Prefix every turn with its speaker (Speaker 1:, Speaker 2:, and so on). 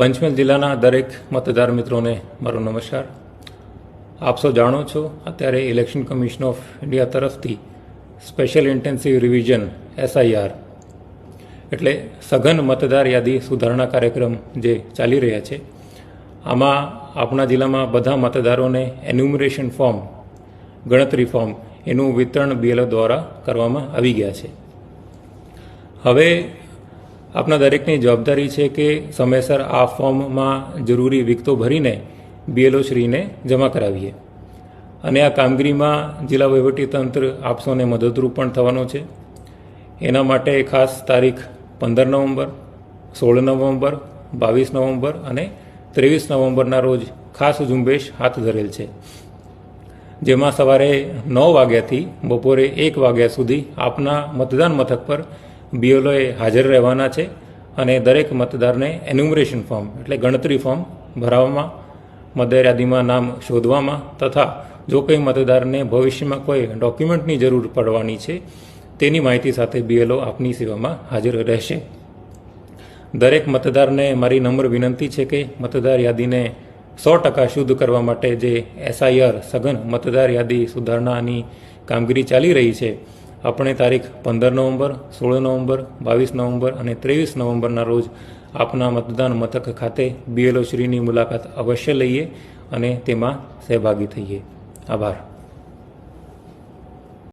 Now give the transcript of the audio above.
Speaker 1: પંચમહાલ જિલ્લાના દરેક મતદાર મિત્રોને મારો નમસ્કાર. આપ સૌ જાણો છો, અત્યારે ઇલેક્શન કમિશન ઓફ ઇન્ડિયા તરફથી સ્પેશિયલ ઇન્ટેન્સિવ રિવિઝન એસઆઈઆર એટલે સઘન મતદાર યાદી સુધારણા કાર્યક્રમ જે ચાલી રહ્યા છે, આમાં આપણા જિલ્લામાં બધા મતદારોને એન્યુમરેશન ફોર્મ ગણતરી ફોર્મ એનું વિતરણ બીએલઓ દ્વારા કરવામાં આવી ગયા છે. હવે આપણા દરેકની જવાબદારી છે કે સમયસર આ ફોર્મમાં જરૂરી વિગતો ભરીને બીએલઓ શ્રીને જમા કરાવીએ. અને આ કામગીરીમાં જિલ્લા વહીવટીતંત્ર આપસોને મદદરૂપ પણ થવાનો છે. એના માટે ખાસ તારીખ પંદર નવેમ્બર, સોળ નવેમ્બર, બાવીસ નવેમ્બર અને ત્રેવીસ નવેમ્બરના રોજ ખાસ ઝુંબેશ હાથ ધરેલ છે. જેમાં સવારે નવ વાગ્યાથી બપોરે એક વાગ્યા સુધી આપના મતદાન મથક પર બીએલઓએ હાજર રહેવાના છે અને દરેક મતદારને એન્યુમરેશન ફોર્મ એટલે ગણતરી ફોર્મ ભરાવવામાં મતદાર યાદીમાં નામ શોધવામાં તથા જો કોઈ મતદારને ભવિષ્યમાં કોઈ ડોક્યુમેન્ટની જરૂર પડવાની છે, તેની માહિતી સાથે બીએલઓ આપની સેવામાં હાજર રહેશે. દરેક મતદારને મારી નમ્ર વિનંતી છે કે મતદાર યાદીને સો ટકા શુદ્ધ કરવા માટે જે એસઆઈઆર સઘન મતદાર યાદી સુધારણાની કામગીરી ચાલી રહી છે આપણે તારીખ પંદર નવેમ્બર, સોળ નવેમ્બર, બાવીસ નવેમ્બર અને ત્રેવીસ નવેમ્બરના રોજ આપના મતદાન મથક ખાતે બીએલઓ શ્રીની મુલાકાત અવશ્ય લઈએ અને તેમાં સહભાગી થઈએ. આભાર.